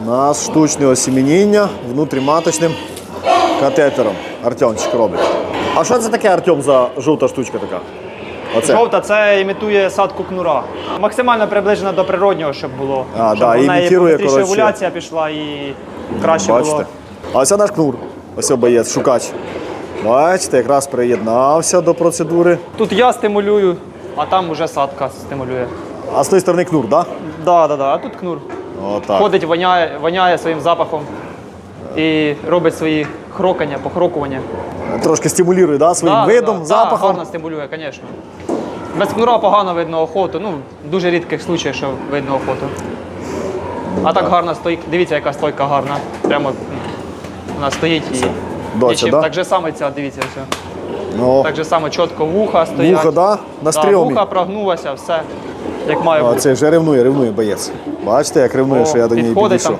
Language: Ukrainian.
У нас штучне осімініння внутріматочним катетером. Артемчик робить. А що це таке, Артем, за жовта штучка така? Оце. Жовта це імітує садку кнура. Максимально приближена до природнього, щоб було. А, щоб да, в неї імітує, коротше. овуляція пішла і краще Бачите? було. А ось наш кнур. Ось боєць, шукач. Бачите, якраз приєднався до процедури. Тут я стимулюю, а там уже садка стимулює. А з тої сторони кнур, так? Да, да, да. А тут кнур. Отак. Ходить, воняє, воняє своїм запахом і робить свої хрокання, похрокування. Трошки стимулює да, своїм Да, видом, да, запахом. Да, гарно стимулює, звісно. Без кнура погано видно охоту. Ну, в дуже рідких случаях, що видно охоту. А так гарно стоїть. Дивіться, яка стойка гарна. Прямо вона стоїть і. Нічим. да? Так же саме ця, дивіться, все. Ну, Так же само чітко вуха стоять. Вуха, да? На Да, стрьомі. вуха прогнулася, все як має бути. це вже ревнує, ревнує боєць. Бачите, як ревнує, О, що я до неї підійшов.